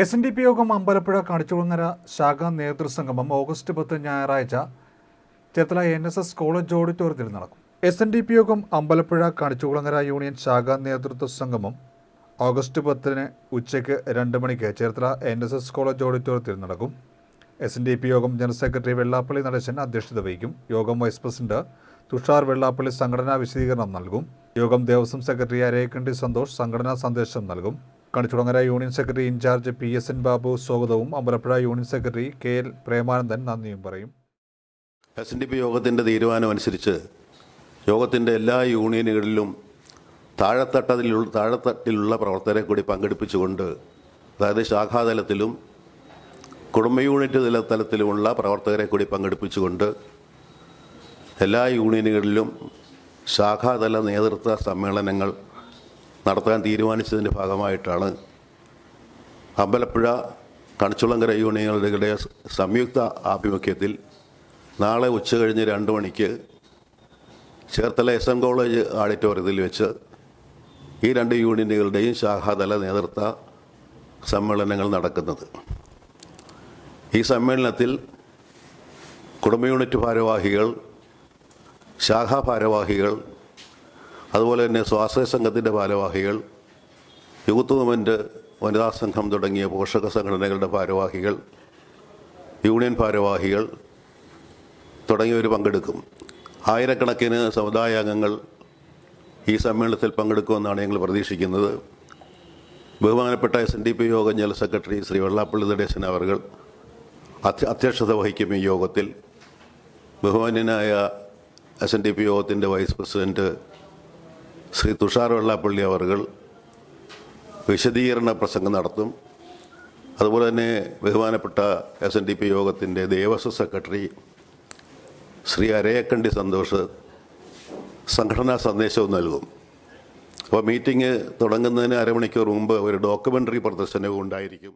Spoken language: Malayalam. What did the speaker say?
എസ് എൻ ഡി പി യോഗം അമ്പലപ്പുഴ കണിച്ചുകുളങ്ങര ശാഖാ നേതൃസംഗമം ഓഗസ്റ്റ് പത്ത് ഞായറാഴ്ച Cherthala N S S college ഓഡിറ്റോറിയത്തിൽ നടക്കും. എസ് എൻ ഡി പി യോഗം അമ്പലപ്പുഴ കാണിച്ചുകുളങ്ങര യൂണിയൻ ശാഖാ നേതൃത്വ സംഗമം ഓഗസ്റ്റ് പത്തിന് ഉച്ചയ്ക്ക് രണ്ട് മണിക്ക് Cherthala N S S college ഓഡിറ്റോറിയത്തിൽ നടക്കും. എസ് എൻ ഡി പി യോഗം ജനറൽ സെക്രട്ടറി വെള്ളാപ്പള്ളി നടേശൻ അധ്യക്ഷത വഹിക്കും. യോഗം വൈസ് പ്രസിഡന്റ് തുഷാർ വെള്ളാപ്പള്ളി സംഘടനാ വിശദീകരണം നൽകും. യോഗം ദേവസ്വം സെക്രട്ടറി അരേക്കണ്ടി സന്തോഷ് സംഘടനാ സന്ദേശം നൽകും. Kanichudangara union secretary incharge P S N Babu സ്വാഗതവും Ambalappuzha union secretary K L Premanandan നന്ദിയും പറയും. എസ് എൻ ഡി പി യോഗത്തിന്റെ തീരുമാനമനുസരിച്ച് യോഗത്തിന്റെ എല്ലാ യൂണിയനുകളിലും താഴെത്തട്ടതിലുള്ള താഴെത്തട്ടിലുള്ള പ്രവർത്തകരെ കൂടി പങ്കെടുപ്പിച്ചുകൊണ്ട് അതായത് ശാഖാതലത്തിലും കുടുംബ യൂണിറ്റ് തല തലത്തിലുമുള്ള പ്രവർത്തകരെ കൂടി പങ്കെടുപ്പിച്ചുകൊണ്ട് എല്ലാ യൂണിയനുകളിലും ശാഖാതല നേതൃത്വ സമ്മേളനങ്ങൾ നടത്താൻ തീരുമാനിച്ചതിന്റെ ഭാഗമായിട്ടാണ് അമ്പലപ്പുഴ കണിച്ചുളങ്കര യൂണിയനുകളുടെ സംയുക്ത ആഭിമുഖ്യത്തിൽ നാളെ ഉച്ച കഴിഞ്ഞ് രണ്ട് മണിക്ക് ചേർത്തല എസ് എം കോളേജ് ഓഡിറ്റോറിയത്തിൽ വെച്ച് ഈ രണ്ട് യൂണിയനുകളുടെയും ശാഖാതല നേതൃത്വ സമ്മേളനങ്ങൾ നടക്കുന്നത്. ഈ സമ്മേളനത്തിൽ കുടുംബ യൂണിറ്റ് ഭാരവാഹികൾ ശാഖാ ഭാരവാഹികൾ അതുപോലെ തന്നെ സ്വാശ്രയ സംഘത്തിന്റെ ഭാരവാഹികൾ യൂത്ത് മൂവ്മെന്റ് വനിതാ സംഘം തുടങ്ങിയ പോഷക സംഘടനകളുടെ ഭാരവാഹികൾ യൂണിയൻ ഭാരവാഹികൾ തുടങ്ങിയവർ പങ്കെടുക്കും. ആയിരക്കണക്കിന് സമുദായ അംഗങ്ങൾ ഈ സമ്മേളനത്തിൽ പങ്കെടുക്കുമെന്നാണ് ഞങ്ങൾ പ്രതീക്ഷിക്കുന്നത്. ബഹുമാനപ്പെട്ട എസ് എൻ ഡി പി യോഗം ജനറൽ സെക്രട്ടറി ശ്രീ വെള്ളാപ്പള്ളി നടേശൻ അവർ അധ്യക്ഷത വഹിക്കും ഈ യോഗത്തിൽ. ബഹുമാന്യനായ എസ് എൻ ഡി പി യോഗത്തിന്റെ വൈസ് പ്രസിഡന്റ് ശ്രീ തുഷാർ വെള്ളാപ്പള്ളി അവർ വിശദീകരണ പ്രസംഗം നടത്തും. അതുപോലെ തന്നെ ബഹുമാനപ്പെട്ട എസ് എൻ ഡി പി യോഗത്തിന്റെ ദേവസ്വം സെക്രട്ടറി ശ്രീ അരയക്കണ്ടി സന്തോഷ് സംഘടനാ സന്ദേശവും നൽകും. അപ്പോൾ മീറ്റിംഗ് തുടങ്ങുന്നതിന് അരമണിക്കൂർ മുമ്പ് ഒരു ഡോക്യുമെന്ററി പ്രദർശനവും ഉണ്ടായിരിക്കും.